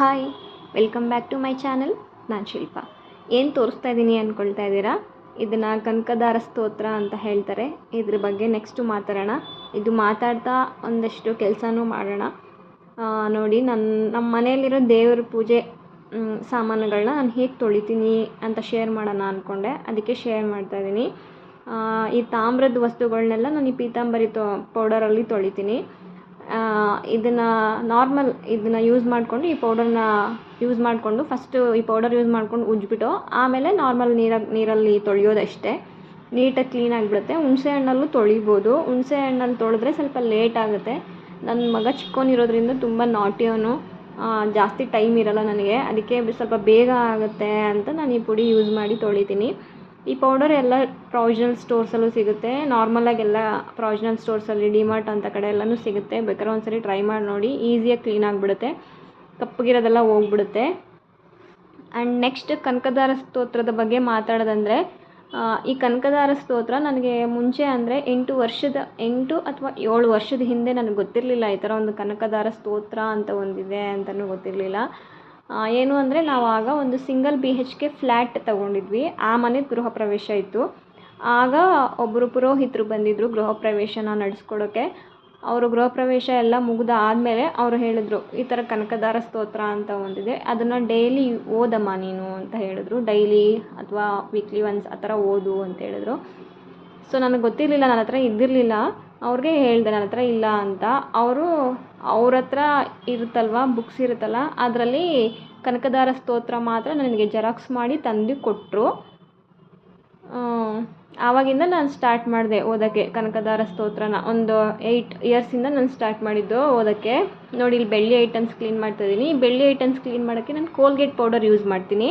Hi, welcome back to my channel. ನಾನು ಶಿಲ್ಪ. ಏನು ತೋರಿಸ್ತಾ ಇದ್ದೀನಿ ಅಂದ್ಕೊಳ್ತಾ ಇದ್ದೀರಾ? ಇದನ್ನು ಕನಕದಾರ ಸ್ತೋತ್ರ ಅಂತ ಹೇಳ್ತಾರೆ. ಇದ್ರ ಬಗ್ಗೆ ನೆಕ್ಸ್ಟು ಮಾತಾಡೋಣ. ಇದು ಮಾತಾಡ್ತಾ ಒಂದಷ್ಟು ಕೆಲಸನೂ ಮಾಡೋಣ. ನೋಡಿ ನನ್ನ ನಮ್ಮ ಮನೆಯಲ್ಲಿರೋ ದೇವರ ಪೂಜೆ ಸಾಮಾನುಗಳನ್ನ ನಾನು ಹೇಗೆ ತೊಳಿತೀನಿ ಅಂತ ಶೇರ್ ಮಾಡೋಣ ಅಂದ್ಕೊಂಡೆ ಅದಕ್ಕೆ ಶೇರ್ ಮಾಡ್ತಾಯಿದ್ದೀನಿ ಈ ತಾಮ್ರದ ವಸ್ತುಗಳನ್ನೆಲ್ಲ ನಾನು ಈ ಪೀತಾಂಬರಿ ತೊ ಪೌಡರಲ್ಲಿ ತೊಳಿತೀನಿ. ಇದನ್ನು ನಾರ್ಮಲ್ ಇದನ್ನು ಯೂಸ್ ಮಾಡಿಕೊಂಡು ಈ ಪೌಡರನ್ನ ಯೂಸ್ ಮಾಡಿಕೊಂಡು ಫಸ್ಟು ಈ ಪೌಡರ್ ಯೂಸ್ ಮಾಡ್ಕೊಂಡು ಉಜ್ಜಿಬಿಟ್ಟು ಆಮೇಲೆ ನಾರ್ಮಲ್ ನೀರಾಗಿ ನೀರಲ್ಲಿ ತೊಳೆಯೋದಷ್ಟೇ. ನೀಟಾಗಿ ಕ್ಲೀನ್ ಆಗಿಬಿಡುತ್ತೆ. ಹುಣಸೆ ಹಣ್ಣಲ್ಲೂ ತೊಳಿಬೋದು. ಹುಣಸೆ ಹಣ್ಣಲ್ಲಿ ತೊಳೆದ್ರೆ ಸ್ವಲ್ಪ ಲೇಟ್ ಆಗುತ್ತೆ. ನನ್ನ ಮಗ ಚಿಕ್ಕವನಿರೋದ್ರಿಂದ ತುಂಬ ನಾಟಿ ಅವನು. ಜಾಸ್ತಿ ಟೈಮ್ ಇರಲ್ಲ ನನಗೆ. ಅದಕ್ಕೆ ಸ್ವಲ್ಪ ಬೇಗ ಆಗುತ್ತೆ ಅಂತ ನಾನು ಈ ಪುಡಿ ಯೂಸ್ ಮಾಡಿ ತೊಳಿತೀನಿ. ಈ ಪೌಡರ್ ಎಲ್ಲ ಪ್ರಾವಿಷನಲ್ ಸ್ಟೋರ್ಸಲ್ಲೂ ಸಿಗುತ್ತೆ. ನಾರ್ಮಲಾಗೆಲ್ಲ ಪ್ರಾವಿಷನಲ್ ಸ್ಟೋರ್ಸಲ್ಲಿ ಡಿಮಾರ್ಟ್ ಅಂತ ಕಡೆ ಎಲ್ಲನೂ ಸಿಗುತ್ತೆ. ಬೇಕಾದ್ರೆ ಒಂದ್ಸರಿ ಟ್ರೈ ಮಾಡಿ ನೋಡಿ. ಈಸಿಯಾಗಿ ಕ್ಲೀನ್ ಆಗಿಬಿಡುತ್ತೆ. ಕಪ್ಪಗಿರೋದೆಲ್ಲ ಹೋಗ್ಬಿಡುತ್ತೆ. ಆ್ಯಂಡ್ ನೆಕ್ಸ್ಟ್ ಕನಕದಾರ ಸ್ತೋತ್ರದ ಬಗ್ಗೆ ಮಾತಾಡೋದಂದರೆ ಈ ಕನಕದಾರ ಸ್ತೋತ್ರ ನನಗೆ ಮುಂಚೆ ಅಂದರೆ ಎಂಟು ವರ್ಷದ, ಎಂಟು ಅಥವಾ ಏಳು ವರ್ಷದ ಹಿಂದೆ ನನಗೆ ಗೊತ್ತಿರಲಿಲ್ಲ ಈ ಥರ ಒಂದು ಕನಕದಾರ ಸ್ತೋತ್ರ ಅಂತ ಒಂದಿದೆ ಅಂತಲೂ ಗೊತ್ತಿರಲಿಲ್ಲ. ಏನು ಅಂದರೆ ನಾವು ಆಗ ಒಂದು single B H K flat ತಗೊಂಡಿದ್ವಿ. ಆ ಮನೆ ಗೃಹ ಪ್ರವೇಶ ಇತ್ತು. ಆಗ ಒಬ್ಬರು ಪುರೋಹಿತರು ಬಂದಿದ್ದರು ಗೃಹ ಪ್ರವೇಶನ ನಡೆಸ್ಕೊಡೋಕ್ಕೆ ಅವರು ಗೃಹ ಪ್ರವೇಶ ಎಲ್ಲ ಮುಗಿದ ಆದಮೇಲೆ ಅವರು ಹೇಳಿದ್ರು, ಈ ಥರ ಕನಕದಾರ ಸ್ತೋತ್ರ ಅಂತ ಒಂದಿದೆ. ಅದನ್ನು ಡೈಲಿ ಓದಮ್ಮ ನೀನು ಅಂತ ಹೇಳಿದ್ರು. ಡೈಲಿ ಅಥವಾ ವೀಕ್ಲಿ ಒನ್ಸ್ ಆ ಥರ ಓದು ಅಂತ ಹೇಳಿದ್ರು. ಸೊ ನನಗೆ ಗೊತ್ತಿರಲಿಲ್ಲ ನನ್ನ ಹತ್ರ ಇದ್ದಿರಲಿಲ್ಲ. ಅವ್ರಿಗೆ ಹೇಳಿದೆ ನನ್ನ ಹತ್ರ ಇಲ್ಲ ಅಂತ. ಅವರು ಅವ್ರ ಹತ್ರ ಇರುತ್ತಲ್ವ ಬುಕ್ಸ್ ಇರುತ್ತಲ್ಲ, ಅದರಲ್ಲಿ ಕನಕದಾರ ಸ್ತೋತ್ರ ಮಾತ್ರ ನನಗೆ ಜೆರಾಕ್ಸ್ ಮಾಡಿ ತಂದು ಕೊಟ್ಟರು ಆವಾಗಿಂದ ನಾನು ಸ್ಟಾರ್ಟ್ ಮಾಡಿದೆ ಓದೋಕ್ಕೆ ಕನಕದಾರ ಸ್ತೋತ್ರನ. ಒಂದು ಏಯ್ಟ್ ಇಯರ್ಸಿಂದ ನಾನು ಸ್ಟಾರ್ಟ್ ಮಾಡಿದ್ದು ಓದೋಕ್ಕೆ. ನೋಡಿ, ಇಲ್ಲಿ ಬೆಳ್ಳಿ ಐಟಮ್ಸ್ ಕ್ಲೀನ್ ಮಾಡ್ತಾಯಿದ್ದೀನಿ ಈ ಬೆಳ್ಳಿ ಐಟಮ್ಸ್ ಕ್ಲೀನ್ ಮಾಡೋಕ್ಕೆ ನಾನು ಕೋಲ್ಗೇಟ್ ಪೌಡರ್ ಯೂಸ್ ಮಾಡ್ತೀನಿ.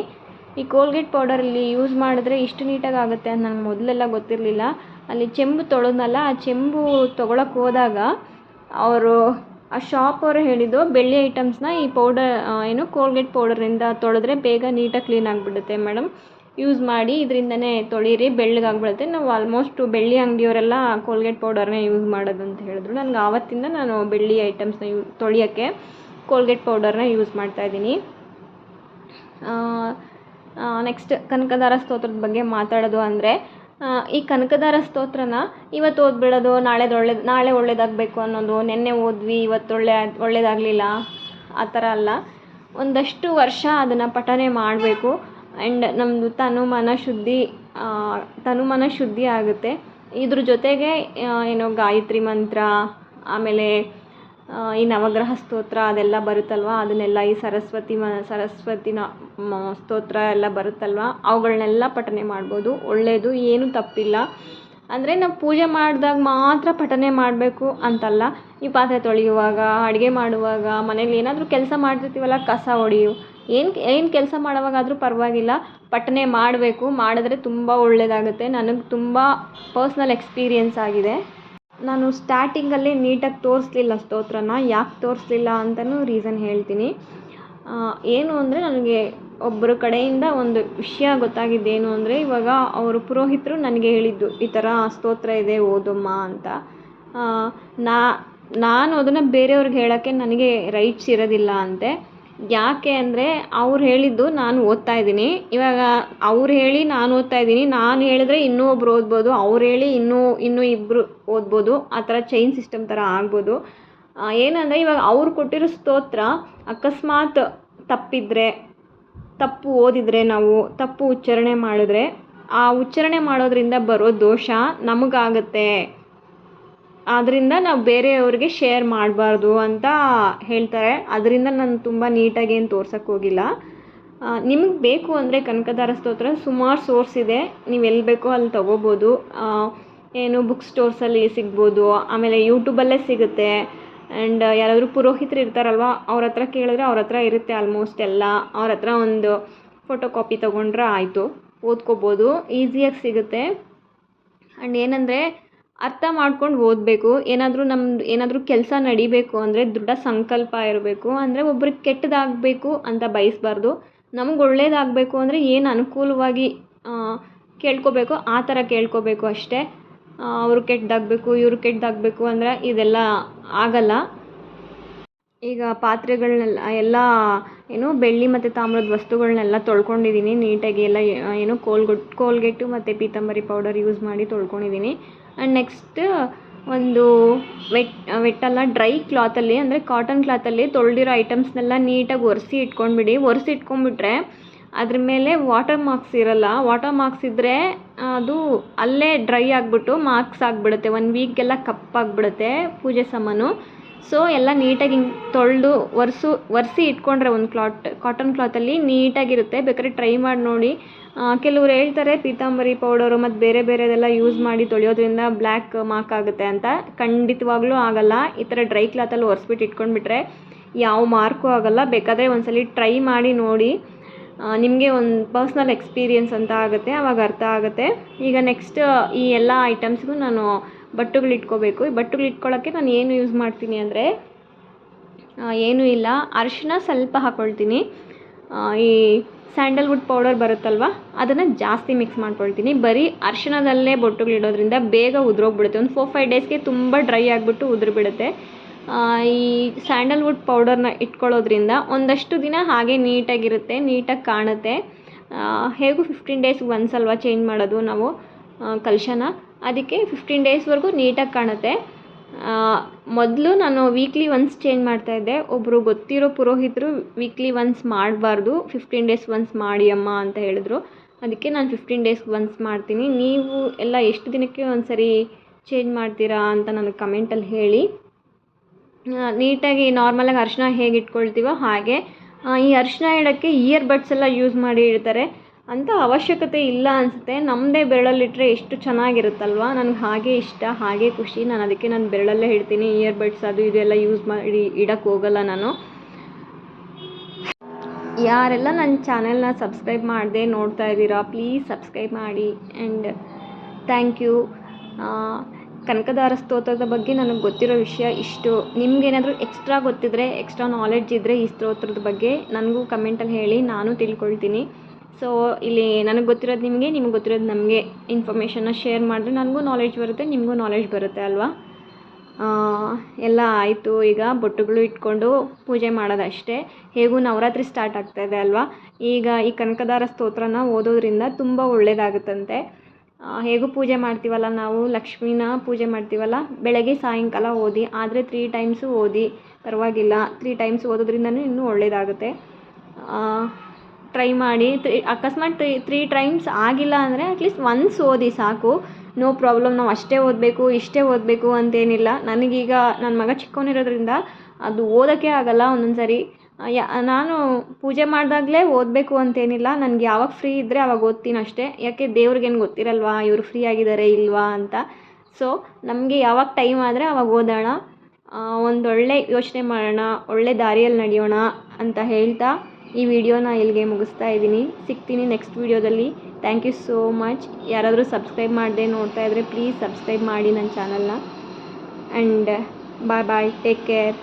ಈ ಕೋಲ್ಗೇಟ್ ಪೌಡರಲ್ಲಿ ಯೂಸ್ ಮಾಡಿದ್ರೆ ಇಷ್ಟು ನೀಟಾಗಿ ಆಗುತ್ತೆ ಅಂತ ನನಗೆ ಮೊದಲೆಲ್ಲ ಗೊತ್ತಿರಲಿಲ್ಲ. ಅಲ್ಲಿ ಚೆಂಬು ತೊಳೆದ್ನಲ್ಲ ಆ ಚೆಂಬು ತೊಗೊಳಕ್ಕೆ ಹೋದಾಗ ಅವರು, ಆ ಶಾಪ್ ಅವರು ಹೇಳಿದ್ದು ಬೆಳ್ಳಿ ಐಟಮ್ಸ್ನ ಈ ಪೌಡರ್ ಏನು ಕೋಲ್ಗೇಟ್ ಪೌಡರಿಂದ ತೊಳೆದ್ರೆ ಬೇಗ ನೀಟಾಗಿ ಕ್ಲೀನ್ ಆಗಿಬಿಡುತ್ತೆ ಮೇಡಮ್ ಯೂಸ್ ಮಾಡಿ ಇದರಿಂದನೇ ತೊಳೀರಿ ಬೆಳ್ಳಗಾಗ್ಬಿಡುತ್ತೆ ನಾವು ಆಲ್ಮೋಸ್ಟು ಬೆಳ್ಳಿ ಅಂಗಡಿಯವರೆಲ್ಲ ಕೋಲ್ಗೇಟ್ ಪೌಡರ್ನೇ ಯೂಸ್ ಮಾಡೋದು ಅಂತ ಹೇಳಿದ್ರು. ನನಗೆ ಆವತ್ತಿಂದ ನಾನು ಬೆಳ್ಳಿ ಐಟಮ್ಸ್ನ ಯೂ, ತೊಳೆಯೋಕ್ಕೆ ಕೋಲ್ಗೇಟ್ ಪೌಡರ್ನ ಯೂಸ್ ಮಾಡ್ತಾಯಿದ್ದೀನಿ ನೆಕ್ಸ್ಟ್ ಕನಕದಾರ ಸ್ತೋತ್ರದ ಬಗ್ಗೆ ಮಾತಾಡೋದು ಅಂದರೆ ಈ ಕನಕದಾರ ಸ್ತೋತ್ರನ ಇವತ್ತು ಓದ್ಬಿಡೋದು ನಾಳೆದು ಒಳ್ಳೇದು ನಾಳೆ ಒಳ್ಳೇದಾಗಬೇಕು ಅನ್ನೋದು, ನಿನ್ನೆ ಓದ್ವಿ, ಇವತ್ತು ಒಳ್ಳೆ ಒಳ್ಳೇದಾಗಲಿಲ್ಲ, ಆ ಥರ ಅಲ್ಲ. ಒಂದಷ್ಟು ವರ್ಷ ಅದನ್ನು ಪಠನೆ ಮಾಡಬೇಕು. ಆ್ಯಂಡ್ ನಮ್ಮದು ತನು ಮನ ಶುದ್ಧಿ ತನು ಮನ ಶುದ್ಧಿ ಆಗುತ್ತೆ. ಇದ್ರ ಜೊತೆಗೆ ಏನು ಗಾಯತ್ರಿ ಮಂತ್ರ, ಆಮೇಲೆ ಈ ನವಗ್ರಹ ಸ್ತೋತ್ರ ಅದೆಲ್ಲ ಬರುತ್ತಲ್ವ? ಅದನ್ನೆಲ್ಲ ಈ ಸರಸ್ವತಿ ಮ ಸರಸ್ವತಿನ ಮ- ಸ್ತೋತ್ರ ಎಲ್ಲ ಬರುತ್ತಲ್ವ? ಅವುಗಳನ್ನೆಲ್ಲ ಪಠನೆ ಮಾಡ್ಬೋದು. ಒಳ್ಳೆಯದು ಏನೂ ತಪ್ಪಿಲ್ಲ. ಅಂದರೆ ನಾವು ಪೂಜೆ ಮಾಡಿದಾಗ ಮಾತ್ರ ಪಠನೆ ಮಾಡಬೇಕು ಅಂತಲ್ಲ. ಈ ಪಾತ್ರೆ ತೊಳೆಯುವಾಗ, ಅಡುಗೆ ಮಾಡುವಾಗ, ಮನೇಲಿ ಏನಾದರೂ ಕೆಲಸ ಮಾಡ್ತಿರ್ತೀವಲ್ಲ, ಕಸ ಹೊಡೆಯು. ಏನು ಏನು ಕೆಲಸ ಮಾಡೋವಾಗಾದರೂ ಪರವಾಗಿಲ್ಲ. ಪಠನೆ ಮಾಡಬೇಕು. ಮಾಡಿದ್ರೆ ತುಂಬ ಒಳ್ಳೆಯದಾಗುತ್ತೆ ನನಗೆ ತುಂಬ ಪರ್ಸ್ನಲ್ ಎಕ್ಸ್ಪೀರಿಯನ್ಸ್ ಆಗಿದೆ. ನಾನು ಸ್ಟಾರ್ಟಿಂಗಲ್ಲೇ ನೀಟಾಗಿ ತೋರಿಸ್ಲಿಲ್ಲ ಸ್ತೋತ್ರನ, ಯಾಕೆ ತೋರಿಸ್ಲಿಲ್ಲ ಅಂತಲೂ ರೀಸನ್ ಹೇಳ್ತೀನಿ. ಏನು ಅಂದರೆ ನನಗೆ ಒಬ್ಬರ ಕಡೆಯಿಂದ ಒಂದು ವಿಷಯ ಗೊತ್ತಾಗಿದ್ದೇನು ಅಂದರೆ ಇವಾಗ ಅವರು ಪುರೋಹಿತರು ನನಗೆ ಹೇಳಿದ್ದು, ಈ ಥರ ಸ್ತೋತ್ರ ಇದೆ, ಓದಮ್ಮ ಅಂತ. ನಾ, ನಾನು ಅದನ್ನು ಬೇರೆಯವ್ರಿಗೆ ಹೇಳೋಕ್ಕೆ ನನಗೆ ರೈಟ್ಸ್ ಇರೋದಿಲ್ಲ ಅಂತೆ. ಯಾಕೆ ಅಂದರೆ ಅವ್ರು ಹೇಳಿದ್ದು ನಾನು ಓದ್ತಾ ಇದ್ದೀನಿ. ಇವಾಗ ಅವ್ರು ಹೇಳಿ ನಾನು ಓದ್ತಾ ಇದ್ದೀನಿ. ನಾನು ಹೇಳಿದ್ರೆ ಇನ್ನೂ ಒಬ್ರು ಓದ್ಬೋದು, ಅವ್ರು ಹೇಳಿ ಇನ್ನೂ ಇನ್ನೂ ಇಬ್ಬರು ಓದ್ಬೋದು. ಆ ಥರ ಚೈನ್ ಸಿಸ್ಟಮ್ ಥರ ಆಗ್ಬೋದು. ಏನಂದರೆ ಇವಾಗ ಅವ್ರು ಕೊಟ್ಟಿರೋ ಸ್ತೋತ್ರ ಅಕಸ್ಮಾತ್ ತಪ್ಪಿದ್ರೆ, ತಪ್ಪು ಓದಿದರೆ ನಾವು, ತಪ್ಪು ಉಚ್ಚಾರಣೆ ಮಾಡಿದ್ರೆ ಆ ಉಚ್ಚಾರಣೆ ಮಾಡೋದರಿಂದ ಬರೋ ದೋಷ ನಮಗಾಗತ್ತೆ. ಆದ್ದರಿಂದ ನಾವು ಬೇರೆಯವ್ರಿಗೆ ಶೇರ್ ಮಾಡಬಾರ್ದು ಅಂತ ಹೇಳ್ತಾರೆ. ಅದರಿಂದ ನಾನು ತುಂಬ ನೀಟಾಗಿ ಏನು ತೋರ್ಸಕ್ಕೆ ಹೋಗಿಲ್ಲ. ನಿಮಗೆ ಬೇಕು ಅಂದರೆ ಕನಕದಾರ ಸ್ತೋತ್ರ ಸುಮಾರು ಸೋರ್ಸ್ ಇದೆ. ನೀವು ಎಲ್ಲಿ ಬೇಕೋ ಅಲ್ಲಿ ತೊಗೋಬೋದು. ಏನು ಬುಕ್ ಸ್ಟೋರ್ಸಲ್ಲಿ ಸಿಗ್ಬೋದು. ಆಮೇಲೆ ಯೂಟ್ಯೂಬಲ್ಲೇ ಸಿಗುತ್ತೆ. ಆ್ಯಂಡ್ ಯಾರಾದರೂ ಪುರೋಹಿತರು ಇರ್ತಾರಲ್ವ, ಅವ್ರ ಹತ್ರ ಕೇಳಿದ್ರೆ ಅವ್ರ ಹತ್ರ ಇರುತ್ತೆ ಆಲ್ಮೋಸ್ಟ್ ಎಲ್ಲ. ಅವ್ರ ಹತ್ರ ಒಂದು ಫೋಟೋ ಕಾಪಿ ತೊಗೊಂಡ್ರೆ ಆಯಿತು. ಓದ್ಕೋಬೋದು. ಈಸಿಯಾಗಿ ಸಿಗುತ್ತೆ. ಆ್ಯಂಡ್ ಏನಂದರೆ ಅರ್ಥ ಮಾಡ್ಕೊಂಡು ಓದಬೇಕು. ಏನಾದರೂ ನಮ್ದು ಏನಾದರೂ ಕೆಲಸ ನಡಿಬೇಕು ಅಂದರೆ ದೃಢ ಸಂಕಲ್ಪ ಇರಬೇಕು. ಅಂದರೆ ಒಬ್ರಿಗೆ ಕೆಟ್ಟದಾಗಬೇಕು ಅಂತ ಬಯಸಬಾರ್ದು. ನಮ್ಗೆ ಒಳ್ಳೇದಾಗಬೇಕು ಅಂದರೆ ಏನು ಅನುಕೂಲವಾಗಿ ಕೇಳ್ಕೋಬೇಕು ಆ ಥರ ಕೇಳ್ಕೋಬೇಕು ಅಷ್ಟೇ. ಅವರು ಕೆಟ್ಟದಾಗಬೇಕು, ಇವರು ಕೆಟ್ಟದಾಗಬೇಕು ಅಂದರೆ ಇದೆಲ್ಲ ಆಗಲ್ಲ. ಈಗ ಪಾತ್ರೆಗಳನ್ನೆಲ್ಲ ಎಲ್ಲ ಏನು ಬೆಳ್ಳಿ ಮತ್ತು ತಾಮ್ರದ ವಸ್ತುಗಳನ್ನೆಲ್ಲ ತೊಳ್ಕೊಂಡಿದ್ದೀನಿ ನೀಟಾಗಿ ಎಲ್ಲ, ಏನು ಕೋಲ್ಗೊಟ್, ಕೋಲ್ಗೆಟ್ಟು ಮತ್ತು ಪೀತಾಂಬರಿ ಪೌಡರ್ ಯೂಸ್ ಮಾಡಿ ತೊಳ್ಕೊಂಡಿದ್ದೀನಿ ಆ್ಯಂಡ್ ನೆಕ್ಸ್ಟ್ ಒಂದು ವೆಟ್ ವೆಟ್ಟಲ್ಲ ಡ್ರೈ ಕ್ಲಾತಲ್ಲಿ ಅಂದರೆ ಕಾಟನ್ ಕ್ಲಾತಲ್ಲಿ ತೊಳೆದಿರೋ ಐಟಮ್ಸ್ನೆಲ್ಲ ನೀಟಾಗಿ ಒರೆಸಿ ಇಟ್ಕೊಂಡ್ಬಿಡಿ. ಒರೆಸಿ ಇಟ್ಕೊಂಡ್ಬಿಟ್ರೆ ಅದ್ರ ಮೇಲೆ ವಾಟರ್ ಮಾರ್ಕ್ಸ್ ಇರಲ್ಲ. ವಾಟರ್ ಮಾರ್ಕ್ಸ್ ಇದ್ದರೆ ಅದು ಅಲ್ಲೇ ಡ್ರೈ ಆಗಿಬಿಟ್ಟು ಮಾರ್ಕ್ಸ್ ಆಗಿಬಿಡುತ್ತೆ. ಒನ್ ವೀಕ್ಗೆಲ್ಲ ಕಪ್ಪಾಗಿಬಿಡುತ್ತೆ ಪೂಜೆ ಸಾಮಾನು. ಸೊ ಎಲ್ಲ ನೀಟಾಗಿ ಹಿಂಗೆ ತೊಳೆದು ಒರೆಸು, ಒರೆಸಿ ಇಟ್ಕೊಂಡ್ರೆ ಒಂದು ಕ್ಲಾತ್ ಕಾಟನ್ ಕ್ಲಾತಲ್ಲಿ ನೀಟಾಗಿರುತ್ತೆ. ಬೇಕಾದ್ರೆ ಟ್ರೈ ಮಾಡಿ ನೋಡಿ. ಕೆಲವ್ರು ಹೇಳ್ತಾರೆ, ಪೀತಾಂಬರಿ ಪೌಡರು ಮತ್ತು ಬೇರೆ ಬೇರೆದೆಲ್ಲ ಯೂಸ್ ಮಾಡಿ ತೊಳೆಯೋದ್ರಿಂದ ಬ್ಲ್ಯಾಕ್ ಮಾರ್ಕ್ ಆಗುತ್ತೆ ಅಂತ. ಖಂಡಿತವಾಗ್ಲೂ ಆಗಲ್ಲ. ಈ ಥರ ಡ್ರೈ ಕ್ಲಾತಲ್ಲಿ ಒರೆಸ್ಬಿಟ್ಟು ಇಟ್ಕೊಂಡ್ಬಿಟ್ರೆ ಯಾವ ಮಾರ್ಕು ಆಗಲ್ಲ. ಬೇಕಾದರೆ ಒಂದ್ಸಲಿ ಟ್ರೈ ಮಾಡಿ ನೋಡಿ. ನಿಮಗೆ ಒಂದು ಪರ್ಸ್ನಲ್ ಎಕ್ಸ್ಪೀರಿಯನ್ಸ್ ಅಂತ ಆಗುತ್ತೆ. ಆವಾಗ ಅರ್ಥ ಆಗುತ್ತೆ. ಈಗ ನೆಕ್ಸ್ಟ್ ಈ ಎಲ್ಲ ಐಟಮ್ಸ್ಗೂ ನಾನು ಬಟ್ಟುಗಳು ಇಟ್ಕೋಬೇಕು. ಈ ಬಟ್ಟುಗಳು ಇಟ್ಕೊಳ್ಳೋಕ್ಕೆ ನಾನು ಏನು ಯೂಸ್ ಮಾಡ್ತೀನಿ ಅಂದರೆ ಏನೂ ಇಲ್ಲ. ಅರಿಶಿನ ಸ್ವಲ್ಪ ಹಾಕ್ಕೊಳ್ತೀನಿ ಈ ಸ್ಯಾಂಡಲ್ವುಡ್ ಪೌಡರ್ ಬರುತ್ತಲ್ವ? ಅದನ್ನು ಜಾಸ್ತಿ ಮಿಕ್ಸ್ ಮಾಡ್ಕೊಳ್ತೀನಿ. ಬರೀ ಅರಿಶಿಣದಲ್ಲೇ ಬೊಟ್ಟುಗಳಿಡೋದ್ರಿಂದ ಬೇಗ ಉದುರೋಗ್ಬಿಡುತ್ತೆ. ಒಂದು ಫೋರ್ ಫೈವ್ ಡೇಸ್ಗೆ ತುಂಬ ಡ್ರೈ ಆಗಿಬಿಟ್ಟು ಉದುರು ಬಿಡುತ್ತೆ ಈ ಸ್ಯಾಂಡಲ್ವುಡ್ ಪೌಡರ್ನ ಇಟ್ಕೊಳ್ಳೋದ್ರಿಂದ ಒಂದಷ್ಟು ದಿನ ಹಾಗೆ ನೀಟಾಗಿರುತ್ತೆ, ನೀಟಾಗಿ ಕಾಣುತ್ತೆ. ಹೇಗೂ ಫಿಫ್ಟೀನ್ ಡೇಸ್ಗೆ ಒಂದ್ಸಲ್ವ ಚೇಂಜ್ ಮಾಡೋದು ನಾವು ಕಲ್ಶನ. ಅದಕ್ಕೆ ಫಿಫ್ಟೀನ್ ಡೇಸ್ವರೆಗೂ ನೀಟಾಗಿ ಕಾಣುತ್ತೆ. ಮೊದಲು ನಾನು ವೀಕ್ಲಿ ಒನ್ಸ್ ಚೇಂಜ್ ಮಾಡ್ತಾಯಿದ್ದೆ ಒಬ್ಬರು ಗೊತ್ತಿರೋ ಪುರೋಹಿತರು ವೀಕ್ಲಿ ಒನ್ಸ್ ಮಾಡಬಾರ್ದು. ಫಿಫ್ಟೀನ್ ಡೇಸ್ ಒನ್ಸ್ ಮಾಡಿ ಅಮ್ಮ ಅಂತ ಹೇಳಿದ್ರು. ಅದಕ್ಕೆ ನಾನು ಫಿಫ್ಟೀನ್ ಡೇಸ್ ಒನ್ಸ್ ಮಾಡ್ತೀನಿ. ನೀವು ಎಲ್ಲ ಎಷ್ಟು ದಿನಕ್ಕೆ ಒಂದು ಸರಿ ಚೇಂಜ್ ಮಾಡ್ತೀರಾ ಅಂತ ನನಗೆ ಕಮೆಂಟಲ್ಲಿ ಹೇಳಿ. ನೀಟಾಗಿ ನಾರ್ಮಲಾಗಿ ಅರಿಶಿನ ಹೇಗೆ ಇಟ್ಕೊಳ್ತೀವೋ ಹಾಗೆ. ಈ ಅರಿಶಿನ ಇಡೋಕ್ಕೆ ಇಯರ್ ಬಡ್ಸ್ ಎಲ್ಲ ಯೂಸ್ ಮಾಡಿ ಇಡ್ತಾರೆ. ಅಂತ ಅವಶ್ಯಕತೆ ಇಲ್ಲ ಅನಿಸುತ್ತೆ. ನಮ್ಮದೇ ಬೆರಳಲ್ಲಿಟ್ಟರೆ ಎಷ್ಟು ಚೆನ್ನಾಗಿರುತ್ತಲ್ವ? ನನಗೆ ಹಾಗೆ ಇಷ್ಟ, ಹಾಗೆ ಖುಷಿ. ನಾನು ಅದಕ್ಕೆ ನಾನು ಬೆರಳಲ್ಲೇ ಇಯರ್ ಬಡ್ಸ್ ಅದು ಇದೆಲ್ಲ ಯೂಸ್ ಮಾಡಿ ಇಡಕ್ಕೆ ಹೋಗಲ್ಲ ನಾನು. ಯಾರೆಲ್ಲ ನನ್ನ ಚಾನೆಲ್ನ ಸಬ್ಸ್ಕ್ರೈಬ್ ಮಾಡದೆ ನೋಡ್ತಾ ಇದ್ದೀರಾ, ಪ್ಲೀಸ್ ಸಬ್ಸ್ಕ್ರೈಬ್ ಮಾಡಿ. And thank you. ಕನಕದಾರ ಸ್ತೋತ್ರದ ಬಗ್ಗೆ ನನಗೆ ಗೊತ್ತಿರೋ ವಿಷಯ ಇಷ್ಟು. ನಿಮ್ಗೇನಾದರೂ ಎಕ್ಸ್ಟ್ರಾ ಗೊತ್ತಿದ್ರೆ, ಎಕ್ಸ್ಟ್ರಾ ನಾಲೆಡ್ಜ್ ಇದ್ದರೆ ಈ ಸ್ತೋತ್ರದ ಬಗ್ಗೆ ನನಗೂ ಕಮೆಂಟಲ್ಲಿ ಹೇಳಿ, ನಾನು ತಿಳ್ಕೊಳ್ತೀನಿ. ಸೊ ಇಲ್ಲಿ ನನಗೆ ಗೊತ್ತಿರೋದು ನಿಮಗೆ, ನಿಮ್ಗೆ ಗೊತ್ತಿರೋದು ನಮಗೆ ಇನ್ಫಾರ್ಮೇಷನ್ನ ಶೇರ್ ಮಾಡಿದ್ರೆ ನನಗೂ ನಾಲೆಡ್ಜ್ ಬರುತ್ತೆ, ನಿಮಗೂ ನಾಲೆಡ್ಜ್ ಬರುತ್ತೆ ಅಲ್ವಾ? ಎಲ್ಲ ಆಯಿತು. ಈಗ ಬೊಟ್ಟುಗಳು ಇಟ್ಕೊಂಡು ಪೂಜೆ ಮಾಡೋದಷ್ಟೇ. ಹೇಗೂ ನವರಾತ್ರಿ ಸ್ಟಾರ್ಟ್ ಆಗ್ತಾಯಿದೆ ಅಲ್ವಾ? ಈಗ ಈ ಕನಕದಾರ ಸ್ತೋತ್ರನ ಓದೋದ್ರಿಂದ ತುಂಬ ಒಳ್ಳೆಯದಾಗುತ್ತಂತೆ ಹೇಗೂ ಪೂಜೆ ಮಾಡ್ತೀವಲ್ಲ ನಾವು? ಲಕ್ಷ್ಮೀನ ಪೂಜೆ ಮಾಡ್ತೀವಲ್ಲ? ಬೆಳಗ್ಗೆ ಸಾಯಂಕಾಲ ಓದಿ, ಆದರೆ ತ್ರೀ ಟೈಮ್ಸು ಓದಿ. ಪರವಾಗಿಲ್ಲ. ತ್ರೀ ಟೈಮ್ಸ್ ಓದೋದ್ರಿಂದನೂ ಇನ್ನೂ ಒಳ್ಳೆಯದಾಗುತ್ತೆ ಟ್ರೈ ಮಾಡಿ ತ್ರೀ ಅಕಸ್ಮಾತ್ ತ್ರೀ ತ್ರೀ ಟೈಮ್ಸ್ ಆಗಿಲ್ಲ ಅಂದರೆ ಅಟ್ಲೀಸ್ಟ್ ಒನ್ಸ್ ಓದಿ ಸಾಕು. ನೋ ಪ್ರಾಬ್ಲಮ್ ನಾವು ಅಷ್ಟೇ ಓದಬೇಕು, ಇಷ್ಟೇ ಓದಬೇಕು ಅಂತೇನಿಲ್ಲ. ನನಗೀಗ ನನ್ನ ಮಗ ಚಿಕ್ಕವನಿರೋದ್ರಿಂದ ಅದು ಓದೋಕ್ಕೆ ಆಗಲ್ಲ ಒಂದೊಂದು ಸರಿ ಯಾ, ನಾನು ಪೂಜೆ ಮಾಡಿದಾಗಲೇ ಓದಬೇಕು ಅಂತೇನಿಲ್ಲ. ನನಗೆ ಯಾವಾಗ ಫ್ರೀ ಇದ್ದರೆ ಅವಾಗ ಓದ್ತೀನಿ ಅಷ್ಟೇ. ಯಾಕೆ ದೇವ್ರಿಗೇನು ಗೊತ್ತಿರಲ್ವಾ? ಇವರು ಫ್ರೀ ಆಗಿದ್ದಾರೆ ಇಲ್ವಾ ಅಂತ. ಸೊ ನಮಗೆ ಯಾವಾಗ ಟೈಮ್ ಆದರೆ ಅವಾಗ ಓದೋಣ. ಒಂದೊಳ್ಳೆ ಯೋಚನೆ ಮಾಡೋಣ, ಒಳ್ಳೆ ದಾರಿಯಲ್ಲಿ ನಡೆಯೋಣ ಅಂತ ಹೇಳ್ತಾ ಈ ವಿಡಿಯೋನ ಇಲ್ಲಿಗೆ ಮುಗಿಸ್ತಾ ಇದ್ದೀನಿ. ಸಿಗ್ತೀನಿ ನೆಕ್ಸ್ಟ್ ವಿಡಿಯೋದಲ್ಲಿ. ಥ್ಯಾಂಕ್ ಯು ಸೋ ಮಚ್ ಯಾರಾದರೂ ಸಬ್ಸ್ಕ್ರೈಬ್ ಮಾಡದೆ ನೋಡ್ತಾ ಇದ್ದರೆ ಪ್ಲೀಸ್ ಸಬ್ಸ್ಕ್ರೈಬ್ ಮಾಡಿ ನನ್ನ ಚಾನಲ್ನ and bye bye take care